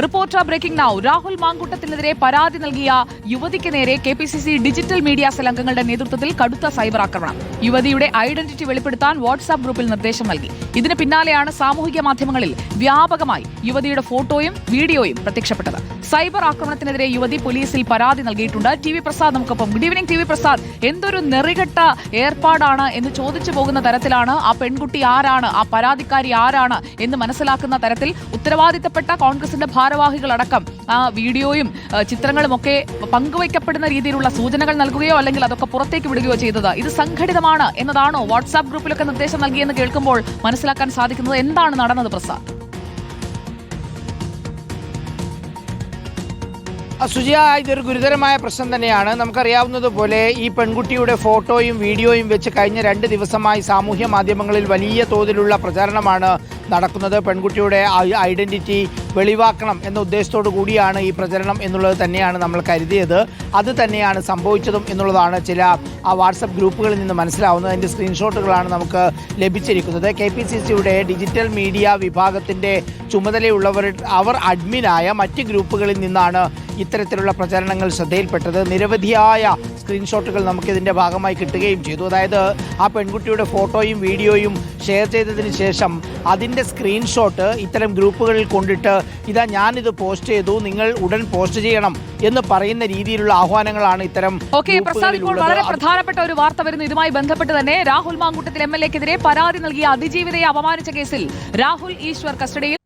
Reporter breaking now Rahul മാങ്കൂട്ടത്തിനെതിരെ പരാതി നൽകിയ യുവതിക്ക് നേരെ K P C C digital media cell അംഗങ്ങളുടെ നേതൃത്വത്തിൽ കടുത്ത സൈബർ ആക്രമണം. യുവതിയുടെ ഐഡന്റിറ്റി വെളിപ്പെടുത്താൻ വാട്സാപ്പ് ഗ്രൂപ്പിൽ നിർദ്ദേശം നൽകി. ഇതിന് പിന്നാലെയാണ് സാമൂഹിക മാധ്യമങ്ങളിൽ വ്യാപകമായി യുവതിയുടെ ഫോട്ടോയും വീഡിയോയും പ്രത്യക്ഷപ്പെട്ടത്. സൈബർ ആക്രമണത്തിനെതിരെ യുവതി പോലീസിൽ പരാതി നൽകിയിട്ടുണ്ട്. ടി വി പ്രസാദ് നമുക്കൊപ്പം. Good evening T V Prasad. എന്തൊരു നെറികെട്ട ഏർപ്പാടാണ് എന്ന് ചോദിച്ചു പോകുന്ന തരത്തിലാണ് ആ പെൺകുട്ടി ആരാണ് ആ പരാതിക്കാരി ആരാണ് എന്ന് മനസ്സിലാക്കുന്ന തരത്തിൽ ഉത്തരവാദിത്തപ്പെട്ട കോൺഗ്രസിന്റെ ഭാരവാഹികളടക്കം ആ വീഡിയോയും ചിത്രങ്ങളും ഒക്കെ പങ്കുവയ്ക്കപ്പെടുന്ന രീതിയിലുള്ള സൂചനകൾ നൽകുകയോ അല്ലെങ്കിൽ അതൊക്കെ പുറത്തേക്ക് വിടുകയോ ചെയ്തത് ഇത് സംഘടിതമാണ് എന്നതാണോ? വാട്സാപ്പ് ഗ്രൂപ്പിലൊക്കെ നിർദ്ദേശം നൽകിയെന്ന് കേൾക്കുമ്പോൾ മനസ്സിലാക്കാൻ സാധിക്കുന്നത് എന്താണ് നടന്നത് പ്രസാദ്? സുജിയ ഇതൊരു ഗുരുതരമായ പ്രശ്നം തന്നെയാണ്. നമുക്കറിയാവുന്നതുപോലെ ഈ പെൺകുട്ടിയുടെ ഫോട്ടോയും വീഡിയോയും വെച്ച് കഴിഞ്ഞ രണ്ട് ദിവസമായി സാമൂഹ്യ മാധ്യമങ്ങളിൽ വലിയ തോതിലുള്ള പ്രചാരണമാണ് നടക്കുന്നത്. പെൺകുട്ടിയുടെ ഐഡന്റിറ്റി വെളിവാക്കണം എന്ന ഉദ്ദേശത്തോടു കൂടിയാണ് ഈ പ്രചരണം എന്നുള്ളത് തന്നെയാണ് നമ്മൾ കരുതിയത്. അത് തന്നെയാണ് സംഭവിച്ചതും എന്നുള്ളതാണ് ചില ആ വാട്സപ്പ് ഗ്രൂപ്പുകളിൽ നിന്ന് മനസ്സിലാവുന്നത്. അതിന്റെ സ്ക്രീൻഷോട്ടുകളാണ് നമുക്ക് ലഭിച്ചിരിക്കുന്നത്. കെ പി സി സിയുടെ ഡിജിറ്റൽ മീഡിയ വിഭാഗത്തിന്റെ ചുമതലയുള്ളവർ അവർ അഡ്മിനായ മറ്റ് ഗ്രൂപ്പുകളിൽ നിന്നാണ് ഇത്തരത്തിലുള്ള പ്രചരണങ്ങൾ ശ്രദ്ധയിൽപ്പെട്ടത് നിരവധിയായ സ്ക്രീൻഷോട്ടുകൾ നമുക്കിതിന്റെ ഭാഗമായി കിട്ടുകയും ചെയ്തു. അതായത് ആ പെൺകുട്ടിയുടെ ഫോട്ടോയും വീഡിയോയും ഷെയർ ചെയ്തതിന് ശേഷം അതിന്റെ സ്ക്രീൻഷോട്ട് ഇത്തരം ഗ്രൂപ്പുകളിൽ കൊണ്ടിട്ട് ഇതാ ഞാനിത് പോസ്റ്റ് ചെയ്തു നിങ്ങൾ ഉടൻ പോസ്റ്റ് ചെയ്യണം എന്ന് പറയുന്ന രീതിയിലുള്ള ആഹ്വാനങ്ങളാണ് ഇത്തരം ഓക്കെ പ്രസാദ് ഇപ്പോൾ വളരെ പ്രധാനപ്പെട്ട ഒരു വാർത്ത വരുന്നു. ഇതുമായി ബന്ധപ്പെട്ട് തന്നെ രാഹുൽ മാങ്കൂട്ടത്തിൽ എം എൽ എക്കെതിരെ പരാതി നൽകിയ അതിജീവിതയെ അപമാനിച്ച കേസിൽ രാഹുൽ ഈശ്വർ കസ്റ്റഡിയിൽ